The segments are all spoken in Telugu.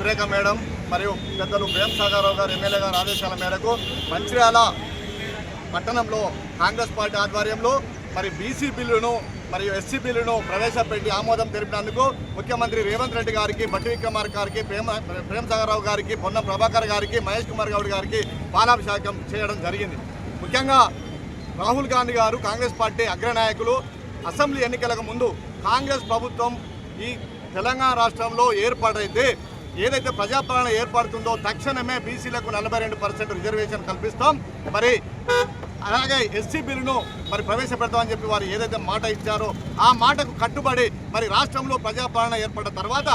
సురేఖ మేడం మరియు పెద్దలు ప్రేమ్ సాగరరావు గారు ఎమ్మెల్యే గారి ఆదేశాల మేరకు మంచిర్యాల పట్టణంలో కాంగ్రెస్ పార్టీ ఆధ్వర్యంలో మరి బీసీ బిల్లును మరియు ఎస్సీ బిల్లును ప్రవేశపెట్టి ఆమోదం తెలిపినందుకు ముఖ్యమంత్రి రేవంత్ రెడ్డి గారికి బట్టి విక్రమార్ గారికి ప్రేమ ప్రేమసాగరరావు గారికి పొన్నం ప్రభాకర్ గారికి మహేష్ కుమార్ గౌడ్ గారికి పాలాభిషేకం చేయడం జరిగింది. ముఖ్యంగా రాహుల్ గాంధీ గారు కాంగ్రెస్ పార్టీ అగ్రనాయకులు. అసెంబ్లీ ఎన్నికలకు ముందు కాంగ్రెస్ ప్రభుత్వం ఈ తెలంగాణ రాష్ట్రంలో ఏర్పాటైతే ఏదైతే ప్రజాపాలన ఏర్పడుతుందో తక్షణమే బీసీలకు నలభై రెండు పర్సెంట్ రిజర్వేషన్ కల్పిస్తాం. మరి అలాగే ఎస్సీ బిల్లును మరి ప్రవేశపెడతామని చెప్పి వారు ఏదైతే మాట ఇచ్చారో ఆ మాటకు కట్టుబడి మరి రాష్ట్రంలో ప్రజాపాలన ఏర్పడిన తర్వాత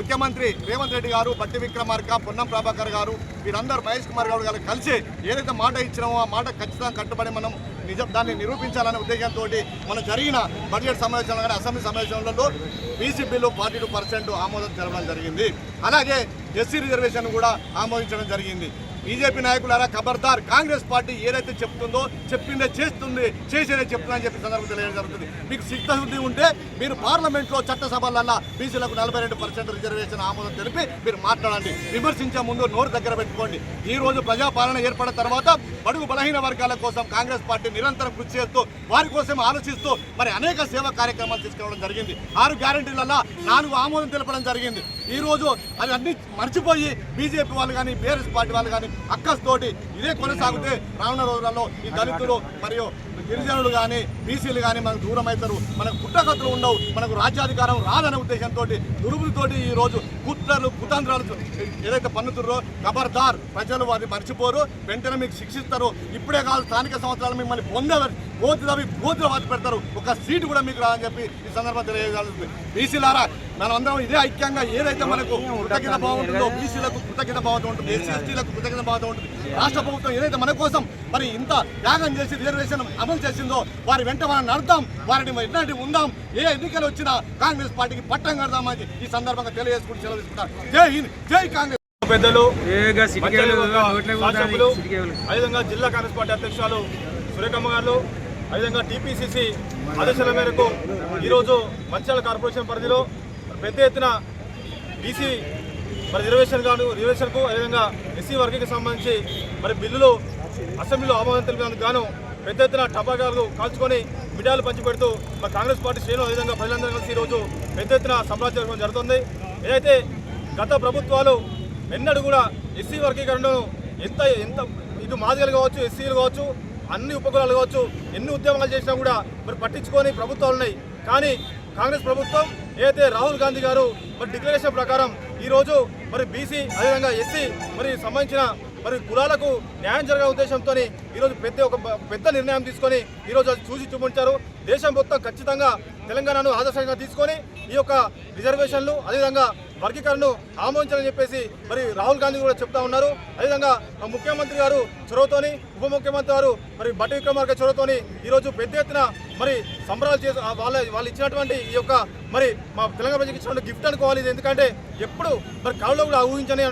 ముఖ్యమంత్రి రేవంత్ రెడ్డి గారు బట్టి విక్రమార్క పొన్నం ప్రభాకర్ గారు వీరందరూ మహేష్ కుమార్ గౌడ్ గారు కలిసి ఏదైతే మాట ఇచ్చినామో ఆ మాట ఖచ్చితంగా కట్టుబడి మనం నిజం దాన్ని నిరూపించాలనే ఉద్దేశంతో మన జరిగిన బడ్జెట్ సమావేశంలో కానీ అసెంబ్లీ సమావేశంలో BC bill forty two percent ఆమోదం జరగడం జరిగింది. అలాగే ఎస్సీ రిజర్వేషన్ కూడా ఆమోదించడం జరిగింది. బీజేపీ నాయకులారా ఖబర్దార్ కాంగ్రెస్ పార్టీ ఏదైతే చెప్తుందో చెప్పిందే చేస్తుంది చేసేదే చెప్తుందని చెప్పి సందర్భం తెలియడం జరుగుతుంది. మీకు సిద్ధశుద్ధి ఉంటే మీరు పార్లమెంట్లో చట్టసభలల్లా బీసీలకు నలభై రెండు పర్సెంట్ రిజర్వేషన్ ఆమోదం తెలిపి మీరు మాట్లాడండి. విమర్శించే ముందు నోరు దగ్గర పెట్టుకోండి. ఈ రోజు ప్రజాపాలన ఏర్పడిన తర్వాత బడుగు బలహీన వర్గాల కోసం కాంగ్రెస్ పార్టీ నిరంతరం కృషి చేస్తూ వారి కోసం ఆలోచిస్తూ మరి అనేక సేవా కార్యక్రమాలు తీసుకురావడం జరిగింది. ఆరు గ్యారంటీలలో నాలుగు ఆమోదం తెలపడం జరిగింది. ఈరోజు అవి అన్ని మర్చిపోయి బీజేపీ వాళ్ళు కానీ బీఆర్ఎస్ పార్టీ వాళ్ళు కానీ అక్కస్తోటి ఇదే కొనసాగితే రానున్న రోజులలో ఈ దళితులు మరియు గిరిజనులు కానీ బీసీలు కానీ మనకు దూరం అవుతారు మనకు పుట్టగతులు ఉండవు. మనకు రాజ్యాధికారం రాదనే ఉద్దేశంతో దురుపులతోటి ఈ రోజు కుట్రలు కుతంత్రాలు ఏదైతే పన్నుతుర్రో ఖబర్దార్ ప్రజలు వారిని మర్చిపోరు. వెంటనే మీకు శిక్షిస్తారు. ఇప్పుడే కాదు స్థానిక సంవత్సరాలు మిమ్మల్ని పొందేవారు గోతులవి గోతులు వాత పెడతారు. ఒక సీటు కూడా మీకు రాదని చెప్పి ఈ సందర్భంగా తెలియజేయాల్సింది. బీసీలారా మనమందరం ఇదే ఐక్యంగా ఏదైతే మనకు కృతజ్ఞత బాగుంటుందో బీసీలకు కృతజ్ఞత భావం ఉంటుంది ఎస్సీ ఎస్టీలకు కృతజ్ఞత భావం ఉంటుంది. రాష్ట్ర ప్రభుత్వం ఏదైతే మన కోసం మరి ఇంత త్యాగం చేసి రిజర్వేషన్ అమలు చేసిందో వారి వెంట మనం నడతాం వారిని ఎట్లాంటి ఉందాం ఏ ఎన్నికలు వచ్చినా కాంగ్రెస్ పార్టీకి పట్టం కడదామని ఈ సందర్భంగా తెలియజేసుకుంటూ సెలవు తీసుకుంటారు జై హింద్ జై కాంగ్రెస్. పెద్దలు అదేవిధంగా జిల్లా కాంగ్రెస్ పార్టీ అధ్యక్షులు సురేఖమ్మ గారు. అదేవిధంగా టీపీసీసీ ఆదేశాల మేరకు ఈరోజు మంచాల కార్పొరేషన్ పరిధిలో పెద్ద ఎత్తున బీసీ మరి రిజర్వేషన్ కాను రిజర్వేషన్కు అదేవిధంగా ఎస్సీ వర్గీకి సంబంధించి మరి బిల్లులు అసెంబ్లీలో ఆమోదం తెలిపినందుకు గాను పెద్ద ఎత్తున టపాకాలు కాల్చుకొని మిఠాయిలు పంచిపెడుతూ మరి కాంగ్రెస్ పార్టీ శ్రేణులు అదేవిధంగా ప్రజలందరూ కలిసి ఈరోజు పెద్ద ఎత్తున సంప్రదించడం జరుగుతుంది. ఏదైతే గత ప్రభుత్వాలు ఎన్నడూ కూడా ఎస్సీ వర్గీకరణను ఎంత ఎంత ఇది మాదిగలు కావచ్చు ఎస్సీలు కావచ్చు అన్ని ఉపకులాలు కావచ్చు ఎన్ని ఉద్యమాలు చేసినా కూడా మరి పట్టించుకొని ప్రభుత్వాలు ఉన్నాయి. కానీ కాంగ్రెస్ ప్రభుత్వం ఏదైతే రాహుల్ గాంధీ గారు మరి డిక్లరేషన్ ప్రకారం ఈరోజు మరి బీసీ అదేవిధంగా ఎస్సీ మరి సంబంధించిన మరి కులాలకు న్యాయం జరగే ఉద్దేశంతో ఈరోజు పెద్ద ఒక పెద్ద నిర్ణయం తీసుకొని ఈరోజు అది చూసి చూపించారు. దేశం మొత్తం ఖచ్చితంగా తెలంగాణను ఆదర్శంగా తీసుకొని ఈ యొక్క రిజర్వేషన్లు అదేవిధంగా వర్గీకరణను ఆమోదించాలని చెప్పేసి మరి రాహుల్ గాంధీ కూడా చెప్తా ఉన్నారు. అదేవిధంగా ముఖ్యమంత్రి గారు చొరవతోని ఉప ముఖ్యమంత్రి గారు మరి బట్టి విక్రమార్క చొరవతోని ఈరోజు పెద్ద ఎత్తున మరి సంబరాలు చేసి వాళ్ళ వాళ్ళు ఇచ్చినటువంటి ఈ యొక్క మరి మా తెలంగాణ ప్రజలకు ఇచ్చినటువంటి గిఫ్ట్ అనుకోవాలి ఇది. ఎందుకంటే ఎప్పుడు మరి కళలో కూడా ఊహించని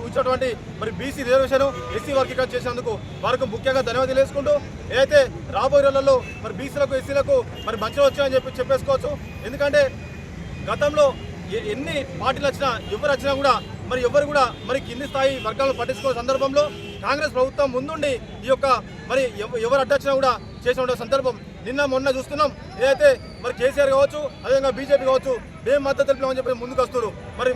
ఊహించినటువంటి మరి బీసీ రిజర్వేషన్ ఎస్సీ వర్గీకరణ చేసినందుకు వారికి ముఖ్యంగా ధన్యవాదాలు తెలుసుకుంటూ ఏదైతే రాబోయే రోజులలో మరి బీసీలకు ఎస్సీలకు మరి మంచిగా వచ్చాయని చెప్పి చెప్పేసుకోవచ్చు ఎందుకంటే గతంలో ఎన్ని పార్టీలు వచ్చినా ఎవరు వచ్చినా కూడా మరి ఎవరు కూడా మరి కింది స్థాయి వర్గాలను పట్టించుకునే సందర్భంలో కాంగ్రెస్ ప్రభుత్వం ముందుండి ఈ యొక్క మరి ఎవరు అడ్డొచ్చినా కూడా చేసిన సందర్భం నిన్న మొన్న చూస్తున్నాం. ఏదైతే మరి కేసీఆర్ కావచ్చు అదేవిధంగా బీజేపీ కావచ్చు మేము మద్దతు తెలిపామని చెప్పి ముందుకు వస్తున్నారు. మరి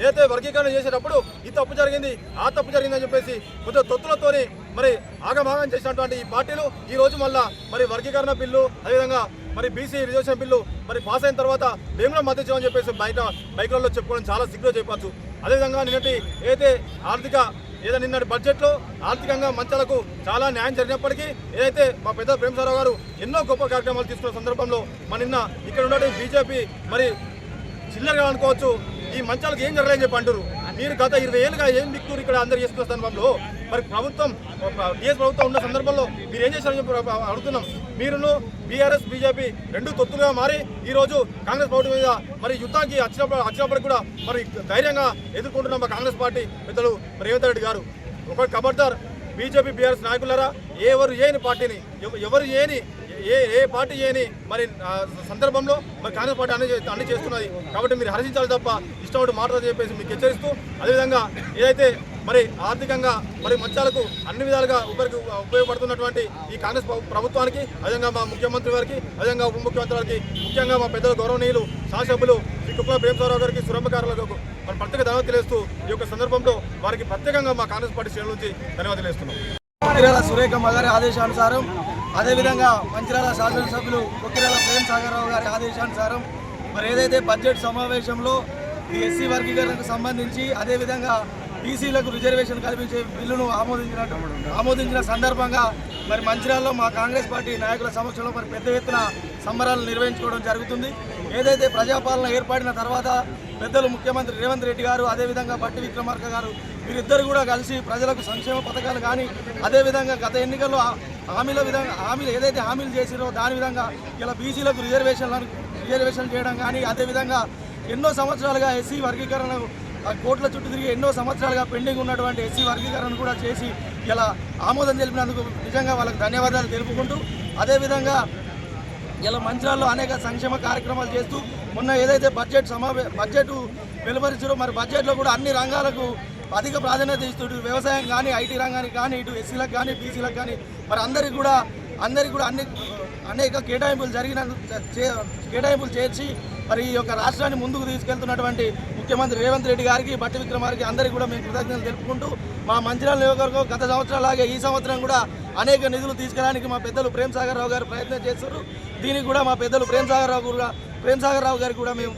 ఏదైతే వర్గీకరణ చేసేటప్పుడు ఈ తప్పు జరిగింది ఆ తప్పు జరిగిందని చెప్పేసి కొంచెం తొత్తులతోని మరి ఆగమాగం చేసినటువంటి ఈ పార్టీలు ఈ రోజు మళ్ళా మరి వర్గీకరణ బిల్లు అదేవిధంగా మరి బీసీ రిజర్వేషన్ బిల్లు మరి పాస్ అయిన తర్వాత మేము కూడా మద్దతు చెప్పేసి బయట బైక్లలో చెప్పుకోవడం చాలా సిగ్గులో చెప్పచ్చు. అదేవిధంగా నిన్నటి ఏదైతే ఆర్థిక ఏదో నిన్నటి బడ్జెట్లో ఆర్థికంగా మంచాలకు చాలా న్యాయం జరిగినప్పటికీ ఏదైతే మా పెద్ద ప్రేమసారావు గారు ఎన్నో గొప్ప కార్యక్రమాలు తీసుకున్న సందర్భంలో మన నిన్న ఇక్కడ ఉన్నటువంటి బీజేపీ మరి చిల్లరగా అనుకోవచ్చు ఈ మంచాలకు ఏం జరగలేని చెప్పి అంటారు మీరు గత ఇరవై ఏళ్ళుగా ఏం దిక్కురు ఇక్కడ అందరు చేస్తున్న సందర్భంలో మరి ప్రభుత్వం టీఎస్ ప్రభుత్వం ఉన్న సందర్భంలో మీరు ఏం చేశారని చెప్పి అడుగుతున్నాం. మీరును బీఆర్ఎస్ బీజేపీ రెండు తొత్తులుగా మారి ఈరోజు కాంగ్రెస్ పార్టీ మీద మరి యుద్ధానికి వచ్చినప్పుడు వచ్చినప్పటికి కూడా మరి ధైర్యంగా ఎదుర్కొంటున్న మా కాంగ్రెస్ పార్టీ పెద్దలు రేవంత్ రెడ్డి గారు. ఒక కబడ్దార్ బీజేపీ బీఆర్ఎస్ నాయకులారా ఎవరు ఏని పార్టీని ఎవరు ఏని ఏ ఏ పార్టీ చేయని మరి సందర్భంలో మరి కాంగ్రెస్ పార్టీ అన్ని అన్ని చేస్తున్నది. కాబట్టి మీరు హర్షించాలి తప్ప ఇష్టం ఒకటి మాటలు చెప్పేసి మీకు హెచ్చరిస్తూ అదేవిధంగా ఏదైతే మరి ఆర్థికంగా మరి మంచాలకు అన్ని విధాలుగా ఉపయోగ ఉపయోగపడుతున్నటువంటి ఈ కాంగ్రెస్ ప్రభుత్వానికి అదేవిధంగా మా ముఖ్యమంత్రి వారికి అదేవిధంగా ఉప ముఖ్యమంత్రి వారికి ముఖ్యంగా మా పెద్దల గౌరవనీయులు శాసభ్యులు శ్రీ కుప్పల ప్రేమసారావు గారికి సురంభకారులకు మరి ప్రత్యేక ధన్యవాదాలు తెలియస్తూ ఈ యొక్క సందర్భంలో వారికి ప్రత్యేకంగా మా కాంగ్రెస్ పార్టీ శ్రేణుల నుంచి ధన్యవాదాలు తెలియస్తున్నాం సురేఖ సురేఖమ్మ గారి ఆదేశానుసారం అదేవిధంగా మంచిర్యాల శాసనసభ్యులు కొక్కిరాల ప్రేమ్ సాగరరావు గారి ఆదేశానుసారం మరి ఏదైతే బడ్జెట్ సమావేశంలో ఈ ఎస్సీ వర్గీకరణకు సంబంధించి అదేవిధంగా బీసీలకు రిజర్వేషన్ కల్పించే బిల్లును ఆమోదించినట్టు ఆమోదించిన సందర్భంగా మరి మంచిర్యాలలో మా కాంగ్రెస్ పార్టీ నాయకుల సమక్షంలో మరి పెద్ద ఎత్తున సంబరాలు నిర్వహించుకోవడం జరుగుతుంది. ఏదైతే ప్రజాపాలన ఏర్పడిన తర్వాత పెద్దలు ముఖ్యమంత్రి రేవంత్ రెడ్డి గారు అదేవిధంగా బట్టి విక్రమార్క గారు వీరిద్దరు కూడా కలిసి ప్రజలకు సంక్షేమ పథకాలు కానీ అదేవిధంగా గత ఎన్నికల్లో హామీల విధంగా హామీలు ఏదైతే హామీలు చేసిరో దాని విధంగా ఇలా బీసీలకు రిజర్వేషన్లను రిజర్వేషన్ చేయడం కానీ అదేవిధంగా ఎన్నో సంవత్సరాలుగా ఎస్సీ వర్గీకరణ ఆ కోట్ల చుట్టూ తిరిగి ఎన్నో సంవత్సరాలుగా పెండింగ్ ఉన్నటువంటి ఎస్సీ వర్గీకరణ కూడా చేసి ఇలా ఆమోదం తెలిపినందుకు నిజంగా వాళ్ళకు ధన్యవాదాలు తెలుపుకుంటూ అదేవిధంగా ఇలా మంచిరాల్లో అనేక సంక్షేమ కార్యక్రమాలు చేస్తూ మొన్న ఏదైతే బడ్జెట్ సమావే బడ్జెట్ వెలువరించారో మరి బడ్జెట్లో కూడా అన్ని రంగాలకు అధిక ప్రాధాన్యత ఇస్తూ వ్యవసాయం కానీ ఐటీ రంగానికి కానీ ఇటు ఎస్సీలకు కానీ బీసీలకు కానీ మరి అందరికి కూడా అందరికి కూడా అన్ని అనేక కేటాయింపులు జరిగిన చే- కేటాయింపులు చేర్చి మరి ఈ యొక్క రాష్ట్రాన్ని ముందుకు తీసుకెళ్తున్నటువంటి ముఖ్యమంత్రి రేవంత్ రెడ్డి గారికి బట్టి విక్రమార్కి అందరికీ కూడా మేము కృతజ్ఞతలు తెలుపుకుంటూ మా మంచిర్యాల నియోజకవర్గం గత సంవత్సరాలాగే ఈ సంవత్సరం కూడా అనేక నిధులు తీసుకురావడానికి మా పెద్దలు ప్రేమ్ సాగర్ రావు గారు ప్రయత్నం చేస్తారు దీనికి కూడా మా పెద్దలు ప్రేమ్ సాగర్ రావు కూడా ప్రేమ్ సాగర్ రావు గారికి కూడా మేము